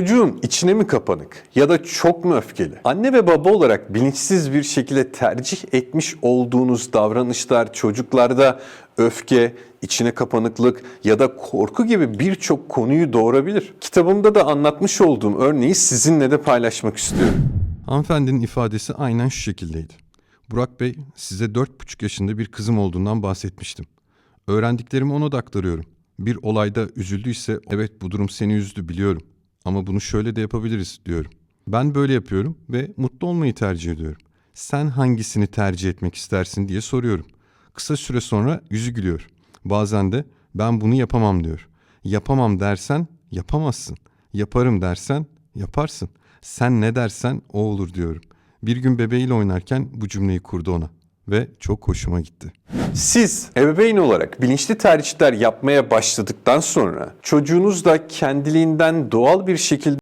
Çocuğun içine mi kapanık ya da çok mu öfkeli? Anne ve baba olarak bilinçsiz bir şekilde tercih etmiş olduğunuz davranışlar çocuklarda öfke, içine kapanıklık ya da korku gibi birçok konuyu doğurabilir. Kitabımda da anlatmış olduğum örneği sizinle de paylaşmak istiyorum. Hanımefendinin ifadesi aynen şu şekildeydi. Burak Bey, size 4,5 yaşında bir kızım olduğundan bahsetmiştim. Öğrendiklerimi ona da aktarıyorum. Bir olayda üzüldüyse, evet bu durum seni üzdü biliyorum. Ama bunu şöyle de yapabiliriz diyorum. Ben böyle yapıyorum ve mutlu olmayı tercih ediyorum. Sen hangisini tercih etmek istersin diye soruyorum. Kısa süre sonra yüzü gülüyor. Bazen de ben bunu yapamam diyor. Yapamam dersen yapamazsın. Yaparım dersen yaparsın. Sen ne dersen o olur diyorum. Bir gün bebeğiyle oynarken bu cümleyi kurdu ona ve çok hoşuma gitti. Siz ebeveyn olarak bilinçli tercihler yapmaya başladıktan sonra çocuğunuz da kendiliğinden doğal bir şekilde